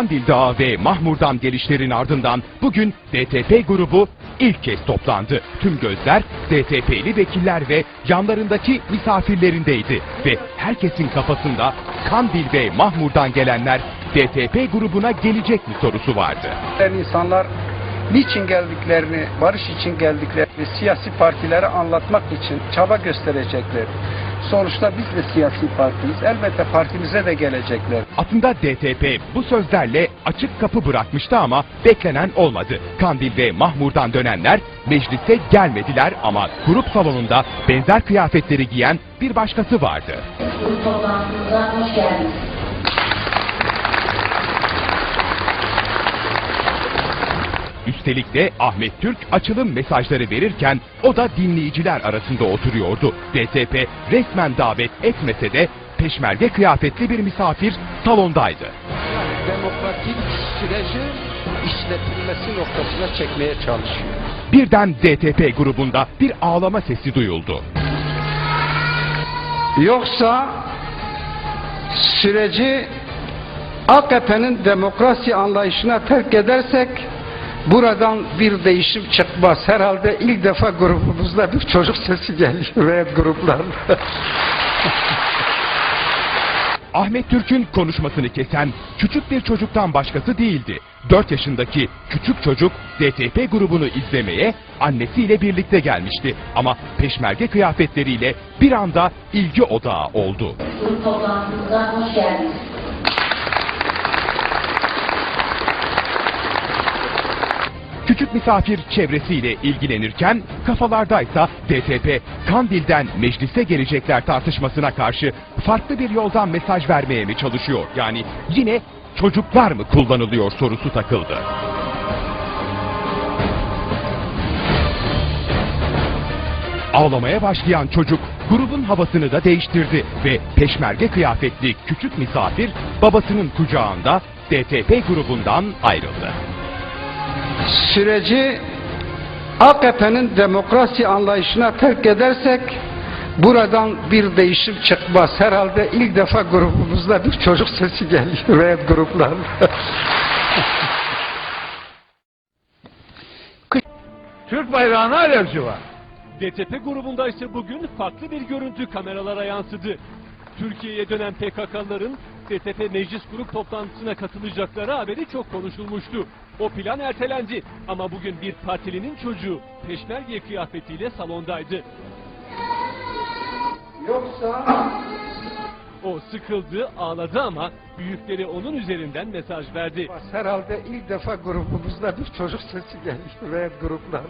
Kandil Dağı ve Mahmur'dan gelişlerin ardından bugün DTP grubu ilk kez toplandı. Tüm gözler DTP'li vekiller ve yanlarındaki misafirlerindeydi ve herkesin kafasında Kandil ve Mahmur'dan gelenler DTP grubuna gelecek mi sorusu vardı. Yani insanlar niçin geldiklerini, barış için geldiklerini siyasi partilere anlatmak için çaba gösterecekler. Sonuçta biz de siyasi partiyiz. Elbette partimize de gelecekler. Aslında DTP bu sözlerle açık kapı bırakmıştı ama beklenen olmadı. Kandil ve Mahmur'dan dönenler meclise gelmediler ama grup salonunda benzer kıyafetleri giyen bir başkası vardı. Grup toplantımıza hoş geldiniz. Üstelik de Ahmet Türk açılım mesajları verirken o da dinleyiciler arasında oturuyordu. DTP resmen davet etmese de peşmerge kıyafetli bir misafir salondaydı. Demokratik süreci işletilmesi noktasına çekmeye çalışıyor. Birden DTP grubunda bir ağlama sesi duyuldu. Yoksa süreci AKP'nin demokrasi anlayışına terk edersek buradan bir değişim çıkmaz. Herhalde ilk defa grubumuzda bir çocuk sesi geliyor veya gruplar. Ahmet Türk'ün konuşmasını kesen küçük bir çocuktan başkası değildi. 4 yaşındaki küçük çocuk DTP grubunu izlemeye annesiyle birlikte gelmişti. Ama peşmerge kıyafetleriyle bir anda ilgi odağı oldu. Grup toplantımıza hoş geldiniz. Küçük misafir çevresiyle ilgilenirken kafalardaysa DTP Kandil'den meclise gelecekler tartışmasına karşı farklı bir yoldan mesaj vermeye mi çalışıyor? Yani yine çocuklar mı kullanılıyor sorusu takıldı. Ağlamaya başlayan çocuk grubun havasını da değiştirdi ve peşmerge kıyafetli küçük misafir babasının kucağında DTP grubundan ayrıldı. Süreci AKP'nin demokrasi anlayışına terk edersek buradan bir değişim çıkmaz. Herhalde ilk defa grubumuzda bir çocuk sesi geliyor veya gruplar. Türk bayrağına alerji var. DTP grubunda ise bugün farklı bir görüntü kameralara yansıdı. Türkiye'ye dönen PKK'ların DTP meclis grup toplantısına katılacakları haberi çok konuşulmuştu. O plan ertelendi ama bugün bir partilinin çocuğu peşmerge kıyafetiyle salondaydı. Yoksa O sıkıldı, ağladı ama büyükleri onun üzerinden mesaj verdi. herhalde ilk defa grubumuzda bir çocuk sesi geliyor veya gruplar.